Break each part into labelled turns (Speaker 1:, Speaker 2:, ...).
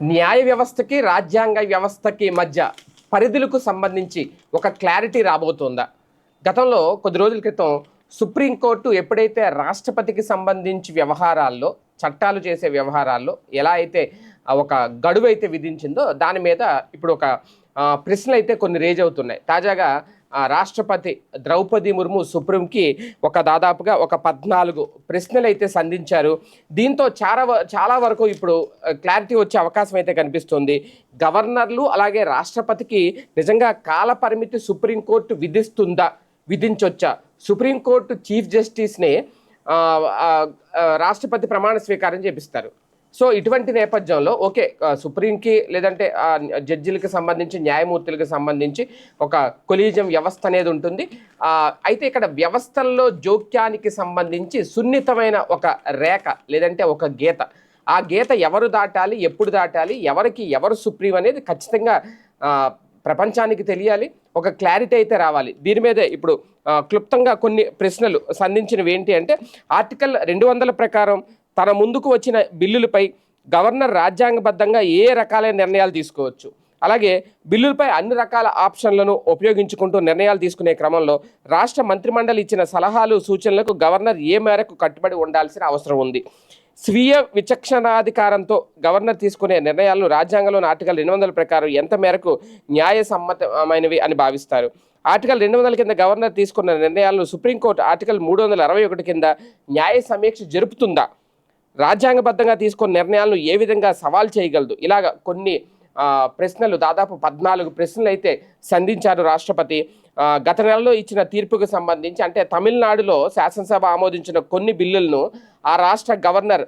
Speaker 1: న్యాయ వ్యవస్థకి రాజ్యాంగ వ్యవస్థకి మధ్య పరిధులకు సంబంధించి ఒక క్లారిటీ రాబోతుందా? గతంలో కొద్ది రోజుల క్రితం సుప్రీంకోర్టు ఎప్పుడైతే రాష్ట్రపతికి సంబంధించి వ్యవహారాల్లో చట్టాలు చేసే వ్యవహారాల్లో ఎలా అయితే ఒక గడువు అయితే విధించిందో దాని మీద ఇప్పుడు ఒక ప్రశ్నలు అయితే కొన్ని రేజ్ అవుతున్నాయి. తాజాగా రాష్ట్రపతి ద్రౌపది ముర్ము సుప్రీంకి ఒక దాదాపుగా ఒక పద్నాలుగు ప్రశ్నలు అయితే సంధించారు. దీంతో చాలా వ- చాలా వరకు ఇప్పుడు క్లారిటీ వచ్చే అవకాశం అయితే కనిపిస్తుంది. గవర్నర్లు అలాగే రాష్ట్రపతికి నిజంగా కాల పరిమితి సుప్రీంకోర్టు విధిస్తుందా? విధించొచ్చా? సుప్రీంకోర్టు చీఫ్ జస్టిస్ని రాష్ట్రపతి ప్రమాణ స్వీకారం చేపిస్తారు. సో ఇటువంటి నేపథ్యంలో ఓకే సుప్రీంకి లేదంటే జడ్జిలకు సంబంధించి న్యాయమూర్తులకు సంబంధించి ఒక కొలీజం వ్యవస్థ అనేది ఉంటుంది. అయితే ఇక్కడ వ్యవస్థల్లో జోక్యానికి సంబంధించి సున్నితమైన ఒక రేఖ లేదంటే ఒక గీత. ఆ గీత ఎవరు దాటాలి ఎప్పుడు దాటాలి ఎవరికి ఎవరు సుప్రీం అనేది ఖచ్చితంగా ప్రపంచానికి తెలియాలి. ఒక క్లారిటీ అయితే రావాలి. దీని మీదే ఇప్పుడు క్లుప్తంగా కొన్ని ప్రశ్నలు సంధించినవి ఏంటి అంటే ఆర్టికల్ రెండు వందల ప్రకారం తన ముందుకు వచ్చిన బిల్లులపై గవర్నర్ రాజ్యాంగబద్ధంగా ఏ రకాలైన నిర్ణయాలు తీసుకోవచ్చు? అలాగే బిల్లులపై అన్ని రకాల ఆప్షన్లను ఉపయోగించుకుంటూ నిర్ణయాలు తీసుకునే క్రమంలో రాష్ట్ర మంత్రిమండలి ఇచ్చిన సలహాలు సూచనలకు గవర్నర్ ఏ మేరకు కట్టుబడి ఉండాల్సిన అవసరం ఉంది? స్వీయ విచక్షణాధికారంతో గవర్నర్ తీసుకునే నిర్ణయాలను రాజ్యాంగంలోని ఆర్టికల్ రెండు వందల ప్రకారం ఎంత మేరకు న్యాయసమ్మతమైనవి అని భావిస్తారు? ఆర్టికల్ రెండు వందల కింద గవర్నర్ తీసుకున్న నిర్ణయాలను సుప్రీంకోర్టు ఆర్టికల్ మూడు వందల అరవై ఒకటి కింద న్యాయ సమీక్ష జరుపుతుందా? రాజ్యాంగబద్ధంగా తీసుకున్న నిర్ణయాలను ఏ విధంగా సవాల్ చేయగలదు? ఇలాగ కొన్ని ప్రశ్నలు దాదాపు పద్నాలుగు ప్రశ్నలు అయితే సంధించారు రాష్ట్రపతి. గత నెలలో ఇచ్చిన తీర్పుకు సంబంధించి అంటే తమిళనాడులో శాసనసభ ఆమోదించిన కొన్ని బిల్లులను ఆ రాష్ట్ర గవర్నర్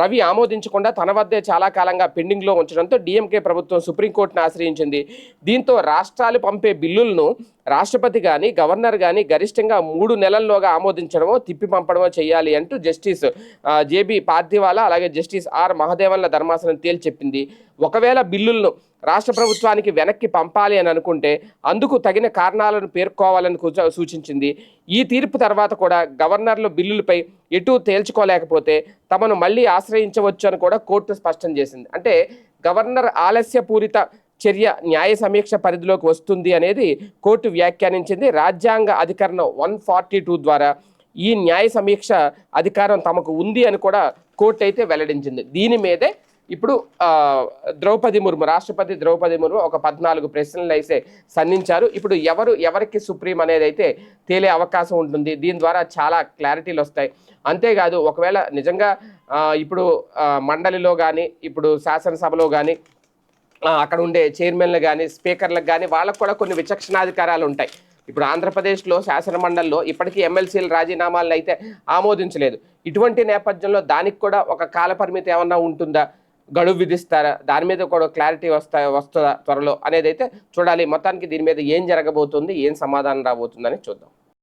Speaker 1: రవి ఆమోదించకుండా తన వద్దే చాలా కాలంగా పెండింగ్లో ఉంచడంతో డిఎంకే ప్రభుత్వం సుప్రీంకోర్టును ఆశ్రయించింది. దీంతో రాష్ట్రాలు పంపే బిల్లులను రాష్ట్రపతి కానీ గవర్నర్ కానీ గరిష్టంగా మూడు నెలల్లోగా ఆమోదించడమో తిప్పి పంపడమో చేయాలి అంటూ జస్టిస్ జేబి జేబీ పార్థివాలా అలాగే జస్టిస్ ఆర్ మహదేవన్ల ధర్మాసనం తేల్చెప్పింది. ఒకవేళ బిల్లులను రాష్ట్ర ప్రభుత్వానికి వెనక్కి పంపాలి అని అనుకుంటే అందుకు తగిన కారణాలను పేర్కోవాలని సూచించింది. ఈ తీర్పు తర్వాత కూడా గవర్నర్లు బిల్లులపై ఎటు తేల్చుకోలేకపోతే తమను మళ్ళీ ఆశ్రయించవచ్చు అని కూడా కోర్టు స్పష్టం చేసింది. అంటే గవర్నర్ ఆలస్యపూరిత చర్య న్యాయ సమీక్ష పరిధిలోకి వస్తుంది అనేది కోర్టు వ్యాఖ్యానించింది. రాజ్యాంగ అధికరణం వన్ ఫార్టీ టూ ద్వారా ఈ న్యాయ సమీక్ష అధికారం తమకు ఉంది అని కూడా కోర్టు అయితే వెల్లడించింది. దీని మీదే ఇప్పుడు ద్రౌపది ముర్ము రాష్ట్రపతి ద్రౌపది ముర్ము ఒక పద్నాలుగు ప్రశ్నలు అయితే సంధించారు ఇప్పుడు ఎవరు ఎవరికి సుప్రీం అనేది అయితే తేలే అవకాశం ఉంటుంది. దీని ద్వారా చాలా క్లారిటీలు వస్తాయి. అంతేకాదు ఒకవేళ నిజంగా ఇప్పుడు మండలిలో కానీ ఇప్పుడు శాసనసభలో కానీ అక్కడ ఉండే చైర్మన్లు కానీ స్పీకర్లకు కానీ వాళ్ళకు కూడా కొన్ని విచక్షణాధికారాలు ఉంటాయి. ఇప్పుడు ఆంధ్రప్రదేశ్లో శాసనమండలిలో ఇప్పటికీ ఎమ్మెల్సీల రాజీనామాలను అయితే ఆమోదించలేదు. ఇటువంటి నేపథ్యంలో దానికి కూడా ఒక కాలపరిమితి ఏమన్నా ఉంటుందా? గడువు విధిస్తారా? దాని మీద కూడా క్లారిటీ వస్తా వస్తుందా త్వరలో అనేది అయితే చూడాలి. మొత్తానికి దీని మీద ఏం జరగబోతుంది ఏం సమాధానం రాబోతుందని చూద్దాం.